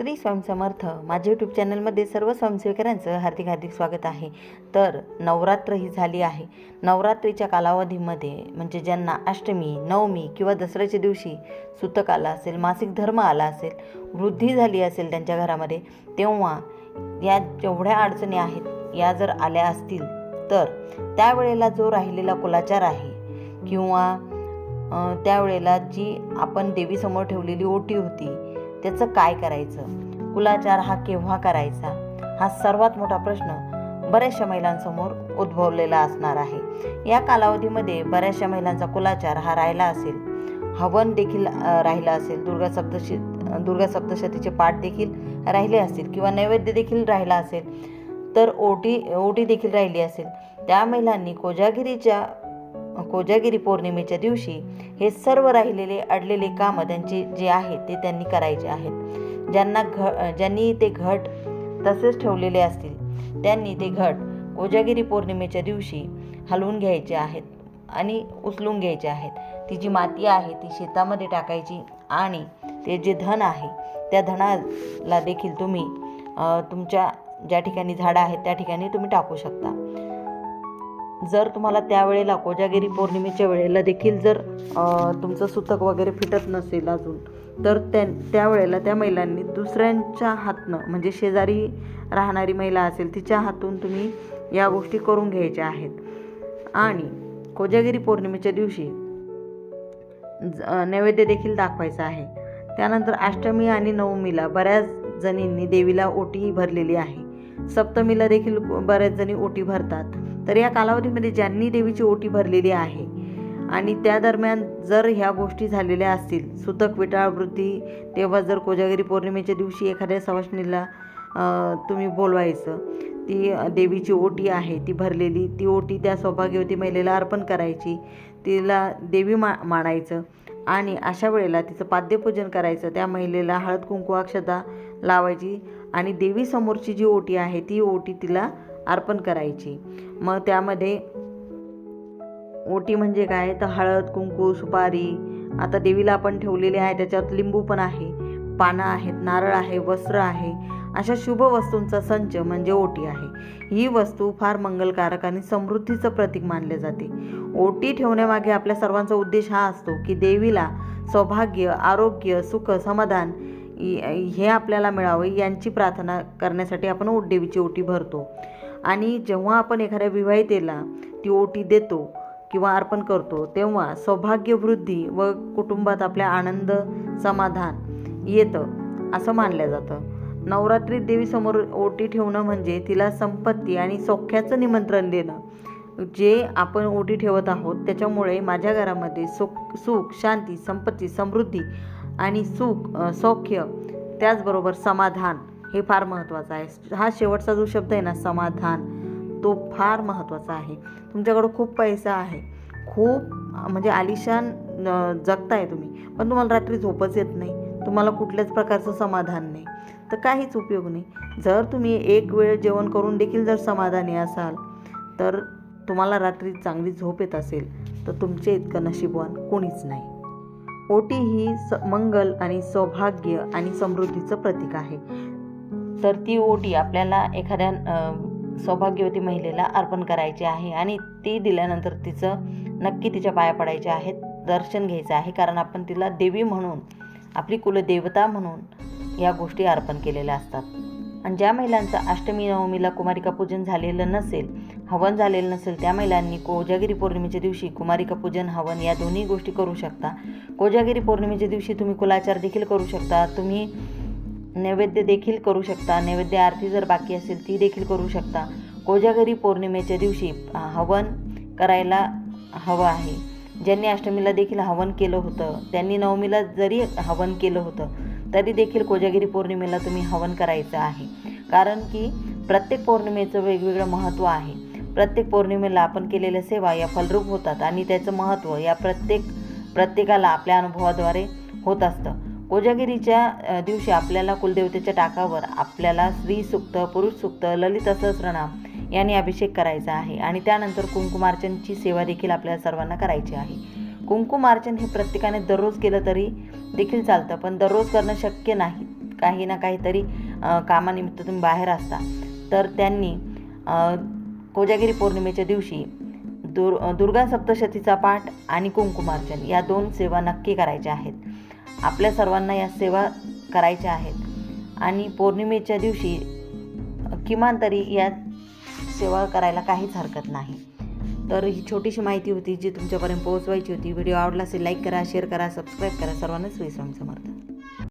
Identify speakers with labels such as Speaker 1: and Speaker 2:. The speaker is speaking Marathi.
Speaker 1: श्री स्वयंसमर्थ माझ्या यूट्यूब चॅनलमध्ये सर्व स्वयंसेवकांचं हार्दिक हार्दिक स्वागत आहे. तर नवरात्र ही झाली आहे. नवरात्रीच्या कालावधीमध्ये म्हणजे ज्यांना अष्टमी नवमी किंवा दसऱ्याच्या दिवशी सुतक आला असेल मासिक धर्म आला असेल वृद्धी झाली असेल त्यांच्या घरामध्ये तेव्हा या जेवढ्या अडचणी आहेत या जर आल्या असतील तर त्यावेळेला जो राहिलेला कुलाचार आहे किंवा त्यावेळेला जी आपण देवीसमोर ठेवलेली ओटी होती त्याचं काय करायचं? कुलाचार हा केव्हा करायचा? हा सर्वात मोठा प्रश्न बऱ्याचशा महिलांसमोर उद्भवलेला असणार आहे. या कालावधीमध्ये बऱ्याचशा महिलांचा कुलाचार हा राहिला असेल. हवन देखील राहिला असेल. दुर्गा सप्तशी दुर्गा सप्तशतीचे पाठ देखील राहिले असतील किंवा नैवेद्य देखील राहिला असेल. तर ओटी ओटी देखील राहिली असेल. त्या महिलांनी कोजागिरीच्या कोजागिरी पौर्णिमेच्या दिवशी हे सर्व राहिलेले अडलेले कामं त्यांचे जे आहेत ते त्यांनी करायचे आहेत. ज्यांना घ ज्यांनी ते घट तसेच ठेवलेले असतील त्यांनी ते घट कोजागिरी पौर्णिमेच्या दिवशी हलवून घ्यायचे आहेत आणि उचलून घ्यायचे आहेत. ती जी माती आहे ती शेतामध्ये टाकायची आणि ते जे धन आहे त्या धनाला देखील तुम्ही तुमच्या ज्या ठिकाणी झाडं आहेत त्या ठिकाणी तुम्ही टाकू शकता. जर तुम्हाला त्यावेळेला कोजागिरी पौर्णिमेच्या वेळेला देखील जर तुमचं सुतक वगैरे फिटत नसेल अजून तर त्या त्यावेळेला त्या महिलांनी दुसऱ्यांच्या हातनं म्हणजे शेजारी राहणारी महिला असेल तिच्या हातून तुम्ही या गोष्टी करून घ्यायच्या आहेत. आणि कोजागिरी पौर्णिमेच्या दिवशी ज- नैवेद्य देखील दाखवायचा आहे. त्यानंतर अष्टमी आणि नवमीला बऱ्याच जणींनी देवीला ओटीही भरलेली आहे. सप्तमीला देखील बऱ्याच जणी ओटी भरतात. तर या कालावधीमध्ये ज्यांनी देवीची ओटी भरलेली आहे आणि त्या दरम्यान जर ह्या गोष्टी झालेल्या असतील सुतक विटाळवृत्ती तेव्हा जर कोजागिरी पौर्णिमेच्या दिवशी एखाद्या सवाष्णीला तुम्ही बोलवायचं ती देवीची ओटी आहे ती भरलेली ती ओटी त्या सौभाग्यवती महिलेला अर्पण करायची तिला देवी मा मानायचं आणि अशा वेळेला तिचं पाद्यपूजन करायचं त्या महिलेला हळद कुंकू अक्षता लावायची आणि देवीसमोरची जी ओटी आहे ती ओटी तिला अर्पण करायची. मग त्यामध्ये ओटी म्हणजे काय? तर हळद कुंकू सुपारी आता देवीला आपण ठेवलेले आहे त्याच्यात लिंबू पण आहे पानं आहेत नारळ आहे वस्त्र आहे अशा शुभ वस्तूंचा संच म्हणजे ओटी आहे. ही वस्तू फार मंगलकारक आणि समृद्धीचं प्रतीक मानले जाते. ओटी ठेवण्यामागे आपल्या सर्वांचा उद्देश हा असतो की देवीला सौभाग्य आरोग्य सुख समाधान हे आपल्याला मिळावं यांची प्रार्थना करण्यासाठी आपण देवीची ओटी भरतो. आणि जेव्हा आपण एखाद्या विवाहितेला ती ओटी देतो किंवा अर्पण करतो तेव्हा सौभाग्यवृद्धी व कुटुंबात आपल्या आनंद समाधान येतं असं मानलं जातं. नवरात्रीत देवीसमोर ओटी ठेवणं म्हणजे तिला संपत्ती आणि सौख्याचं निमंत्रण देणं. जे आपण ओटी ठेवत आहोत त्याच्यामुळे माझ्या घरामध्ये सुख सुख शांती संपत्ती समृद्धी आणि सुख सौख्य त्याचबरोबर समाधान हे फार महत्त्वाचं आहे. हा शेवटचा जो शब्द आहे ना समाधान तो फार महत्त्वाचा आहे. तुमच्याकडं खूप पैसा आहे. खूप म्हणजे आलिशान जगताय तुम्ही पण तुम्हाला रात्री झोपच येत नाही. तुम्हाला कुठल्याच प्रकारचं समाधान नाही. तर काहीच उपयोग नाही. जर तुम्ही एक वेळ जेवण करून देखील जर समाधानी असाल तर तुम्हाला रात्री चांगली झोप येत असेल तर तुमचे इतकं नशीबवान कोणीच नाही. ओटी ही स मंगल आणि सौभाग्य आणि समृद्धीचं प्रतीक आहे. तर ती ओटी आपल्याला एखाद्या सौभाग्यवती महिलेला अर्पण करायची आहे आणि ती दिल्यानंतर तिचं नक्की तिच्या पाया पडायचे आहेत दर्शन घ्यायचं आहे. कारण आपण तिला देवी म्हणून आपली कुलदेवता म्हणून या गोष्टी अर्पण केलेल्या असतात. आणि ज्या महिलांचं अष्टमी नवमीला कुमारिका पूजन झालेलं नसेल हवन झालेलं नसेल त्या महिलांनी कोजागिरी पौर्णिमेच्या दिवशी कुमारिका पूजन हवन या दोन्ही गोष्टी करू शकता. कोजागिरी पौर्णिमेच्या दिवशी तुम्ही कुलाचार देखील करू शकता. तुम्ही नैवेद्य देखील करू शकता. नैवेद्य आरती जर बाकी असेल ती देखील करू शकता. कोजागिरी पौर्णिमेच्या दिवशी हवन करायला हवं आहे. ज्यांनी अष्टमीला देखील हवन केलं होतं त्यांनी नवमीला जरी हवन केलं होतं तरी देखील कोजागिरी पौर्णिमेला तुम्ही हवन करायचं आहे. कारण की प्रत्येक पौर्णिमेचं वेगवेगळं महत्त्व आहे. प्रत्येक पौर्णिमेला आपण केलेल्या सेवा या फलरूप होतात आणि त्याचं महत्त्व या प्रत्येक प्रत्येकाला आपल्या अनुभवाद्वारे होत असतं. कोजागिरीच्या दिवशी आपल्याला कुलदेवतेच्या टाकावर आपल्याला स्त्री सुक्त पुरुष सुक्त ललित सहस्रनाम यांनी अभिषेक करायचा आहे. आणि त्यानंतर कुंकुमार्चनची सेवा देखील आपल्याला सर्वांना करायची आहे. कुंकुमार्चन हे प्रत्येकाने दररोज केलं तरी देखील चालतं पण दररोज करणं शक्य नाही. काही ना काहीतरी कामानिमित्त तुम्ही बाहेर असता. तर त्यांनी कोजागिरी पौर्णिमेच्या दिवशी दुर दुर्गा सप्तशतीचा पाठ आणि कुंकुमार्चन या दोन सेवा नक्की करायच्या आहेत. आपल्या सर्वांना या सेवा करायच्या आहेत. आणि पौर्णिमेच्या दिवशी किमान तरी या सेवा करायला काहीच हरकत नाही. तर ही छोटीशी माहिती होती जी तुमच्यापर्यंत पोहोचवायची होती. व्हिडिओ आवडला असेल लाईक करा शेअर करा सबस्क्राईब करा. सर्वांनाच विश्राम समर्थ.